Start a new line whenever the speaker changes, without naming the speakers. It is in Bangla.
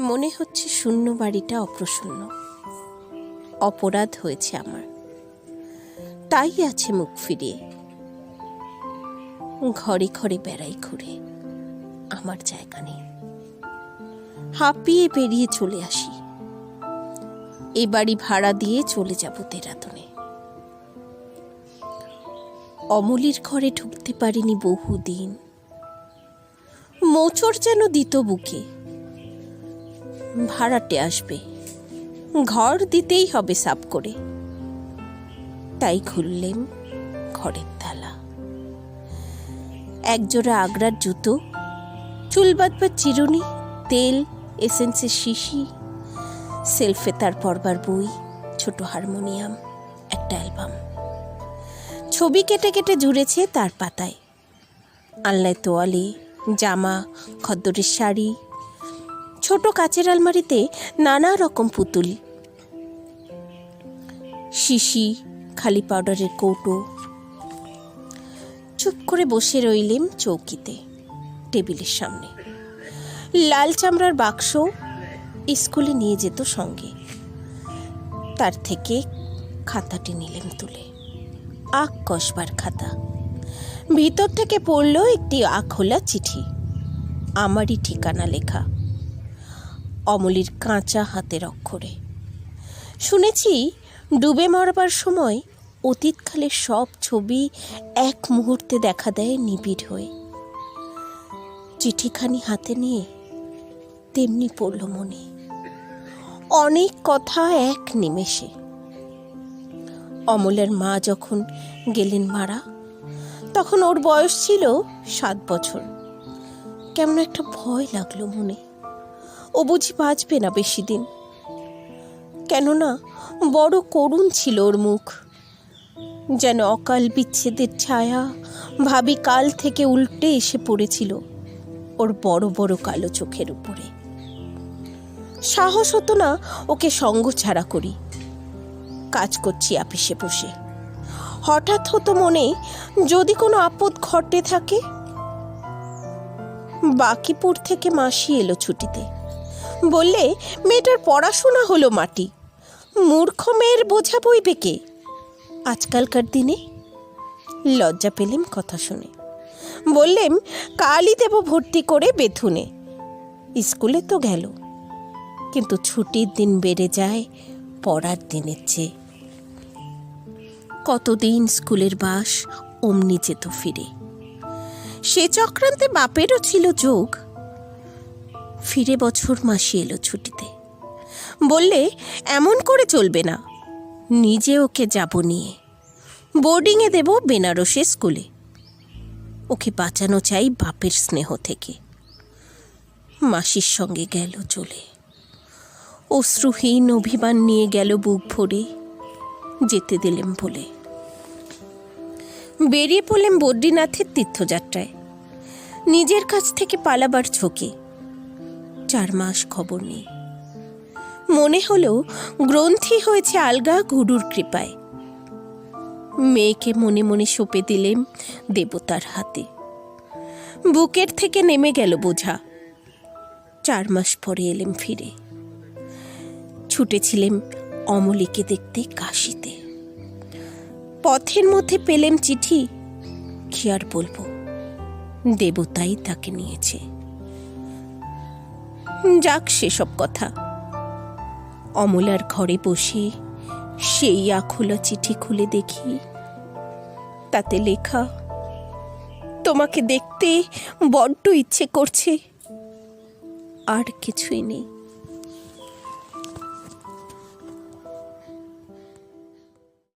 মনে হচ্ছে শূন্য বাড়িটা অপ্রসন্ন। অপরাধ হয়েছে আমার। তাই আছে মুখ ফিরিয়ে। ঘরে ঘরে বেড়াই ঘুরে। আমার জায়গা নেই। হাঁপিয়ে বেরিয়ে চলে আসি। এ বাড়ি ভাড়া দিয়ে চলে যাব দেরাতনে অমলির ঘরে ঢুকতে পারিনি বহুদিন। মোচড় যেন দিত বুকে। ভাড়াটে আসবে। ঘর দিতেই হবে সাপ করে। তাই খুললেম ঘরের তালা। একজোড়া আগ্রার জুতো, চুল বাঁধবার চিরুনি, তেল এসেন্সের শিশি, সেলফে তার পড়বার বই, ছোট হারমোনিয়াম, একটা অ্যালবাম। ছবি কেটে কেটে জুড়েছে তার পাতায়। আলনায় তোয়ালে, জামা, খদ্দরের শাড়ি ছোট কাচের আলমারিতে নানা রকম পুতুল। শিশি, খালি পাউডারের কৌটো। চুপ করে বসে রইলেম চৌকিতে, টেবিলের সামনে। লাল চামড়ার বাক্স স্কুলে নিয়ে যেত সঙ্গে। তার থেকে খাতাটি নিলেম তুলে। আখ কসবার খাতা। ভিতর থেকে পড়ল একটি আখোলা চিঠি। আমারই ঠিকানা লেখা। অমলির কাঁচা হাতের অক্ষরে। শুনেছি ডুবে মরবার সময় অতীতকালের সব ছবি এক মুহূর্তে দেখা দেয় নিবিড় হয়ে। চিঠিখানি হাতে নিয়ে তেমনি পড়ল মনে। অনেক কথা এক নিমেষে। অমলের মা যখন গেলেন মারা, তখন ওর বয়স ছিল সাত বছর। কেমন একটা ভয় লাগল মনে। ও বুঝি বাঁচবে না বেশি দিন কেননা বড় করুণ ছিল ওর মুখ। যেন অকাল বিচ্ছেদের ছায়া ভাবি কাল থেকে উল্টে এসে পড়েছিল ওর বড় বড় কালো চোখের উপরে। সাহস হতো না ওকে সঙ্গ ছাড়া করি। কাজ করছি আপিসে বসে। হঠাৎ হতো মনে যদি কোনো আপদ ঘটে থাকে, বাকিপুর থেকে মাসি এলো ছুটিতে। বললে, মেয়েটার পড়াশোনা হলো মাটি। মূর্খ মেয়ের বোঝা বইবে কে? আজকালকার দিনে লজ্জা পেলেম কথা শুনে। বললেম, কালই দেব ভর্তি করে বেথুনে। স্কুলে তো গেল। কিন্তু ছুটির দিন বেড়ে যায়, পড়ার দিনের চেয়ে। কতদিন স্কুলের বাস, অমনি যেত ফিরে। সে চক্রান্তে বাপেরও ছিল যোগ। ফিরে বছর মাসি এলো ছুটিতে। বললে, এমন করে চলবে না। নিজে ওকে যাব নিয়ে। বোর্ডিংয়ে দেব বেনারসে স্কুলে। ওকে বাঁচানো চাই বাপের স্নেহ থেকে। মাসির সঙ্গে গেল চলে। অশ্রুহীন অভিমান নিয়ে গেল বুক ভরে। যেতে দিলেম বলে। বেরিয়ে পড়লেন বদ্রীনাথের তীর্থযাত্রায়। নিজের কাছ থেকে পালাবার ঝোঁকে। চার মাস খবর নেই। মনে হলো গ্রন্থি হয়েছে আলগা গুরুর কৃপায়। মেয়েকে মনে মনে সঁপে দিলেম দেবতার হাতে। বুকের থেকে নেমে গেল বোঝা। চার মাস পরে এলেম ফিরে। ছুটেছিলেম অমলিকে দেখতে কাশিতে। পথের মধ্যে পেলেম চিঠি, কি আর বলব? দেবতাই তাকে নিয়েছে। যাক সেসব কথা। অমলার ঘরে বসে সেই আখোলা চিঠি খুলে দেখি। তাতে লেখা, তোমাকে দেখতে বড্ড ইচ্ছে করছে। আর কিছুই নেই।